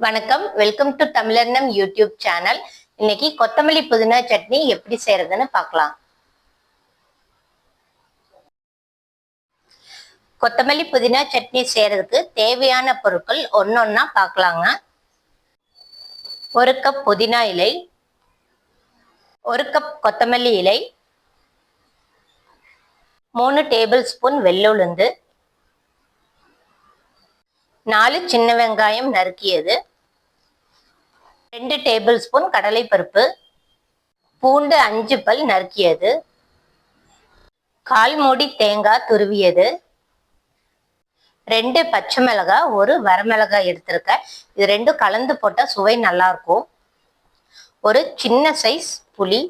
வணக்கம். Welcome to Tamilannam YouTube channel இன்னைக்கு கொத்தமல்லி புதினா சட்னி எப்படி செய்யறதுன்னு பார்க்கலாம். கொத்தமல்லி புதினா சட்னி செய்யறதுக்கு தேவையான பொருட்கள் ஒன்னொன்னா பார்க்கலாங்க. ஒரு கப் புதினா இலை ஒரு கப் கொத்தமல்லி இலை மூணு டேபிள் ஸ்பூன் வெள்ளுளுந்து நாலு சின்ன வெங்காயம் நறுக்கியது. ரெண்டு டேபிள் ஸ்பூன் கடலைப்பருப்பு. பூண்டு அஞ்சு பல் நறுக்கியது. கால் மூடி தேங்காய் துருவியது. ரெண்டு பச்சை மிளகாய் ஒரு வரமிளகாய் எடுத்திருக்கேன். இது ரெண்டும் கலந்து போட்டால் சுவை நல்லாயிருக்கும் ஒரு சின்ன சைஸ் புளி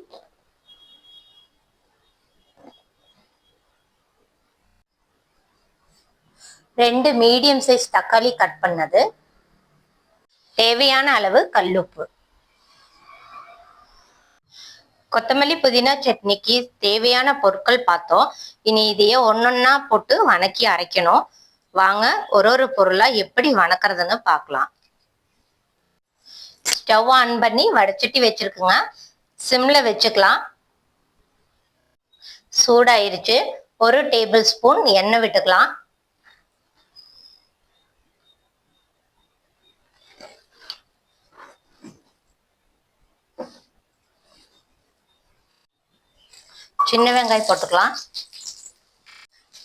ரெண்டு மீடியம் சைஸ் தக்காளி கட் பண்ணது. தேவையான அளவு கல்லுப்பு. கொத்தமல்லி புதினா சட்னிக்கு தேவையான பொருட்கள் பார்த்தோம். இனி இதையே ஒன்னொன்னா போட்டு வணக்கி அரைக்கணும். வாங்க ஒரு ஒரு பொருளா எப்படி வணக்கிறதுன்னு பார்க்கலாம். ஸ்டவ் ஆன் பண்ணி வடைச்சட்டி வச்சிருக்குங்க. சிம்ல வச்சுக்கலாம். சூடாயிருச்சு. ஒரு டேபிள் ஸ்பூன் எண்ணெய் விட்டுக்கலாம். சின்ன வெங்காயம் போட்டுக்கலாம்.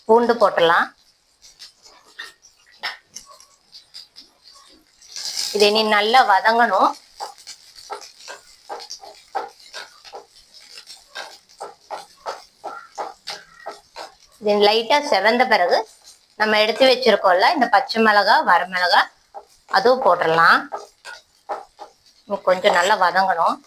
பூண்டு போட்டுடலாம் இதை நீ நல்லா வதங்கணும். இது லைட்டா செவந்த பிறகு நம்ம எடுத்து வச்சிருக்கோம்ல இந்த பச்சை மிளகா வரமிளகாய் அதுவும் போட்டுடலாம். கொஞ்சம் நல்லா வதங்கணும்.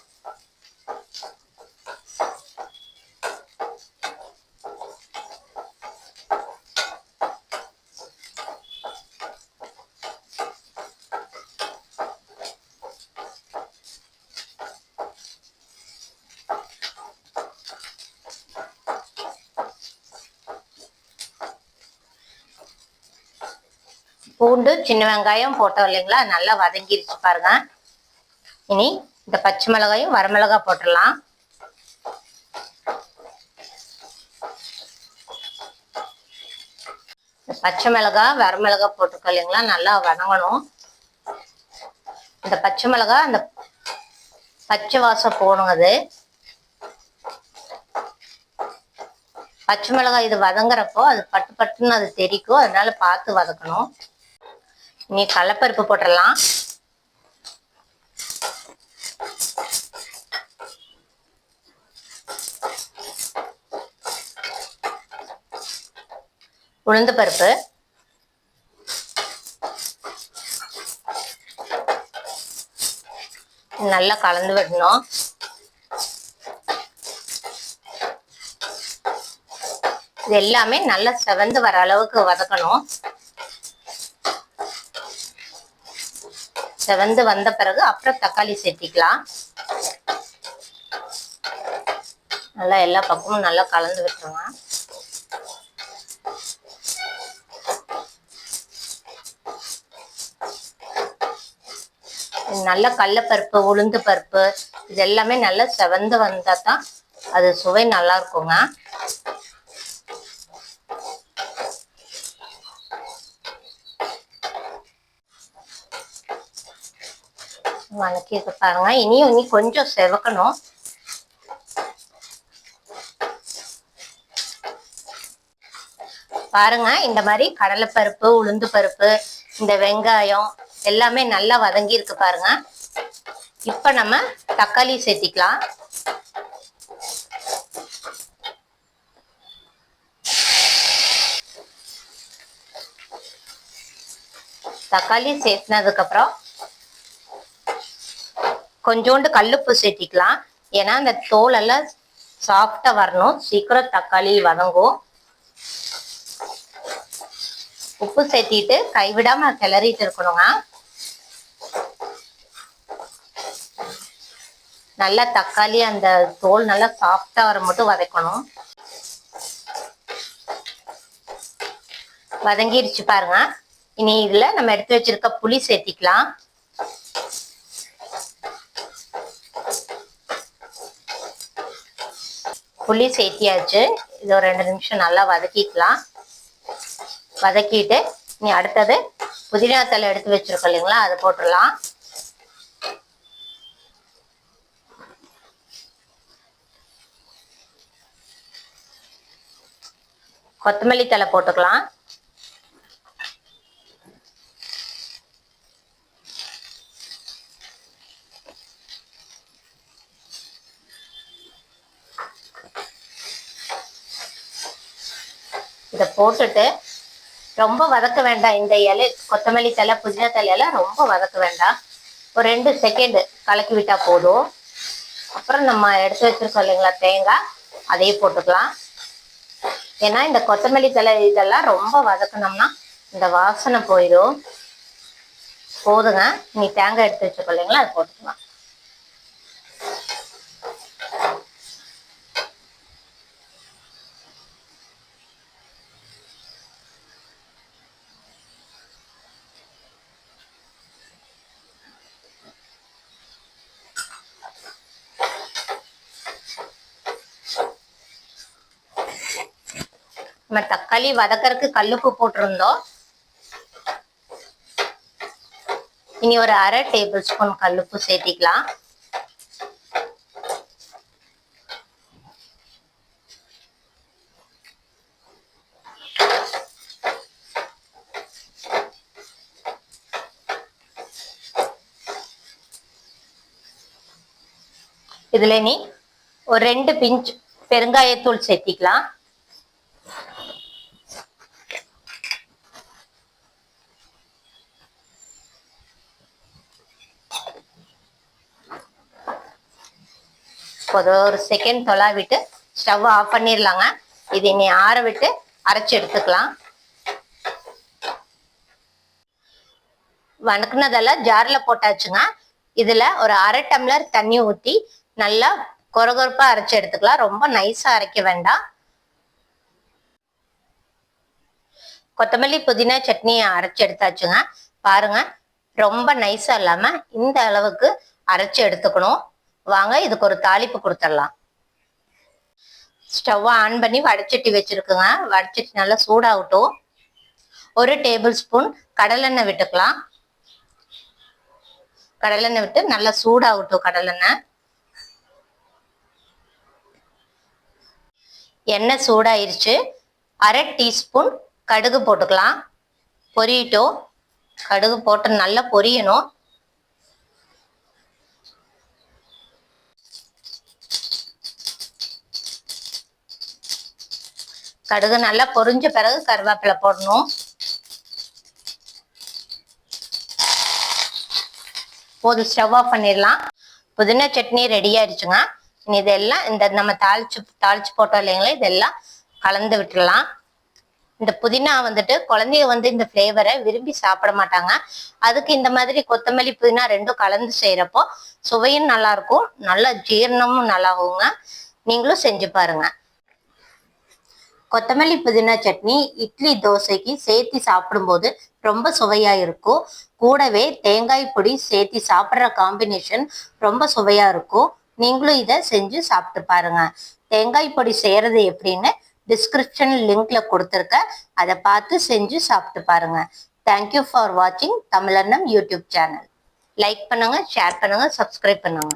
பூண்டு சின்ன வெங்காயம் போட்டோம் இல்லைங்களா? நல்லா வதங்கிருச்சு பாருங்க. இனி இந்த பச்சை மிளகாயும் வரமிளகா போட்டுடலாம். பச்சை மிளகாய் வரமிளகா போட்டிருக்கோம் இல்லைங்களா? நல்லா வதங்கணும் இந்த பச்சை மிளகாய் அந்த பச்சை வாசம் போகணும் அது. பச்சை மிளகாய் இது வதங்குறப்போ அது பட்டு பட்டுன்னு அது தெரிக்கும். அதனால பார்த்து வதக்கணும். நீ கடலப்பருப்பு போட்டுடலாம் உளுந்து பருப்பு. நல்லா கலந்து விடணும். இது எல்லாமே நல்லா செவந்து வர அளவுக்கு வதக்கணும். செவந்து வந்த பிறகு அப்புறம் தக்காளி சேர்த்திக்கலாம். நல்லா எல்லா பக்கமும் நல்லா கலந்து விட்டுருங்க. நல்ல கடலப்பருப்பு உளுந்து பருப்பு இது எல்லாமே நல்லா செவந்து வந்தால் தான் அது சுவை நல்லா இருக்குங்க. வணக்கி பாருங்க. இனியும் இனி கொஞ்சம் செவக்கணும். பாருங்க இந்த மாதிரி கடலைப்பருப்பு உளுந்து பருப்பு இந்த வெங்காயம் எல்லாமே நல்லா வதங்கி இருக்கு பாருங்க. இப்ப நம்ம தக்காளி சேர்த்திக்கலாம். தக்காளி சேர்த்தினதுக்கு அப்புறம் கொஞ்சோண்டு கல்லுப்பு சேர்த்திக்கலாம் ஏன்னா அந்த தோல் எல்லாம் சாஃப்டா வரணும். சீக்கிரம் தக்காளி வதங்கும். உப்பு சேர்த்திட்டு கைவிடாம கிளறிட்டு இருக்கணுங்க. நல்லா தக்காளி அந்த தோல் நல்லா சாஃப்டா வர மட்டும் வதக்கணும். வதங்கிருச்சு பாருங்க. இனி இதுல நம்ம எடுத்து வச்சிருக்க புளி சேர்த்திக்கலாம். புளி சேர்த்தியாச்சு இது ஒரு ரெண்டு நிமிஷம் நல்லா வதக்கிக்கலாம். வதக்கிட்டு நீ அடுத்தது புதினா தலை எடுத்து வச்சிருக்கோம் இல்லைங்களா? அதை போட்டுடலாம். கொத்தமல்லி தலை போட்டுக்கலாம் இதை போட்டுட்டு ரொம்ப வதக்க வேண்டாம். இந்த இலை கொத்தமல்லி தலை புதினா தலையெல்லாம் ரொம்ப வதக்க வேண்டாம். ஒரு ரெண்டு செகண்ட் கலக்கி விட்டா போதும். அப்புறம் நம்ம எடுத்து வச்சிருக்கோம் இல்லைங்களா தேங்காய். அதையும் போட்டுக்கலாம். ஏன்னா இந்த கொத்தமல்லி தலை இதெல்லாம் ரொம்ப வதக்கணும்னா இந்த வாசனை போயிடும். போதுங்க. நீ தேங்காய் எடுத்து வச்சுக்கோ இல்லைங்களா அதை போட்டுக்கலாம். நம்ம தக்காளி வதக்கறதுக்கு கல்லுப்பு போட்டிருந்தோம். இனி ஒரு அரை டேபிள் ஸ்பூன் கல்லுப்பு சேர்த்திக்கலாம். இதுல நீ ஒரு ரெண்டு பிஞ்ச் பெருங்காயத்தூள் சேர்த்திக்கலாம். ஒரு ஒரு செகண்ட் தொலாவிட்டு ஸ்டவ் ஆஃப் பண்ணிடலாங்க இது இனி ஆற விட்டு அரைச்சி எடுத்துக்கலாம். வணக்குனதெல்லாம் ஜாரில் போட்டாச்சுங்க. இதில் ஒரு அரை டம்ளர் தண்ணி ஊற்றி நல்லா கொரகொரப்பாக அரைச்சி எடுத்துக்கலாம். ரொம்ப நைஸாக அரைக்க வேண்டாம். கொத்தமல்லி புதினா சட்னியை அரைச்சி எடுத்தாச்சுங்க. பாருங்க ரொம்ப நைஸாக இல்லாமல் இந்த அளவுக்கு அரைச்சி எடுத்துக்கணும். வாங்க இதுக்கு ஒரு தாளிப்பு கொடுத்துடலாம். ஸ்டவ் ஆன் பண்ணி வடச்சட்டி வச்சிருக்குங்க. வடச்சட்டி நல்லா சூடாகட்டும். ஒரு டேபிள் ஸ்பூன் கடலெண்ணெய் விட்டுக்கலாம். கடலெண்ணெய் விட்டு நல்லா சூடாகட்டும் கடலெண்ணெய். எண்ணெய் சூடாயிருச்சு. அரை டீஸ்பூன் கடுகு போட்டுக்கலாம். பொரியட்டும். கடுகு போட்டு நல்லா பொரியணும். கடுகு நல்லா பொரிஞ்ச பிறகு கருவேப்பிலை போடணும். போதும் ஸ்டவ் ஆஃப் பண்ணிடலாம். புதினா சட்னி ரெடி ஆயிடுச்சுங்க. இதெல்லாம் இந்த நம்ம தாளிச்சு தாளிச்சு போட்டோம் இல்லைங்களா இதெல்லாம் கலந்து விட்டுடலாம். இந்த புதினா வந்துட்டு குழந்தைய வந்து இந்த ஃப்ளேவரை விரும்பி சாப்பிட மாட்டாங்க. அதுக்கு இந்த மாதிரி கொத்தமல்லி புதினா ரெண்டும் கலந்து செய்யறப்போ சுவையும் நல்லா இருக்கும். நல்லா ஜீரணமும் நல்லாகுங்க. நீங்களும் செஞ்சு பாருங்க. கொத்தமல்லி புதினா சட்னி இட்லி தோசைக்கு சேர்த்து சாப்பிடும்போது ரொம்ப சுவையா இருக்கும். கூடவே தேங்காய் பொடி சேர்த்து சாப்பிட்ற காம்பினேஷன் ரொம்ப சுவையா இருக்கும். நீங்களும் இதை செஞ்சு சாப்பிட்டு பாருங்க. தேங்காய் பொடி செய்யறது எப்படின்னு டிஸ்கிரிப்ஷன் லிங்க்ல கொடுத்துருக்க. அதை பார்த்து செஞ்சு சாப்பிட்டு பாருங்க. தேங்க்யூ ஃபார் வாட்சிங் தமிழன்னம் யூடியூப் சேனல். லைக் பண்ணுங்க ஷேர் பண்ணுங்க சப்ஸ்கிரைப் பண்ணுங்க.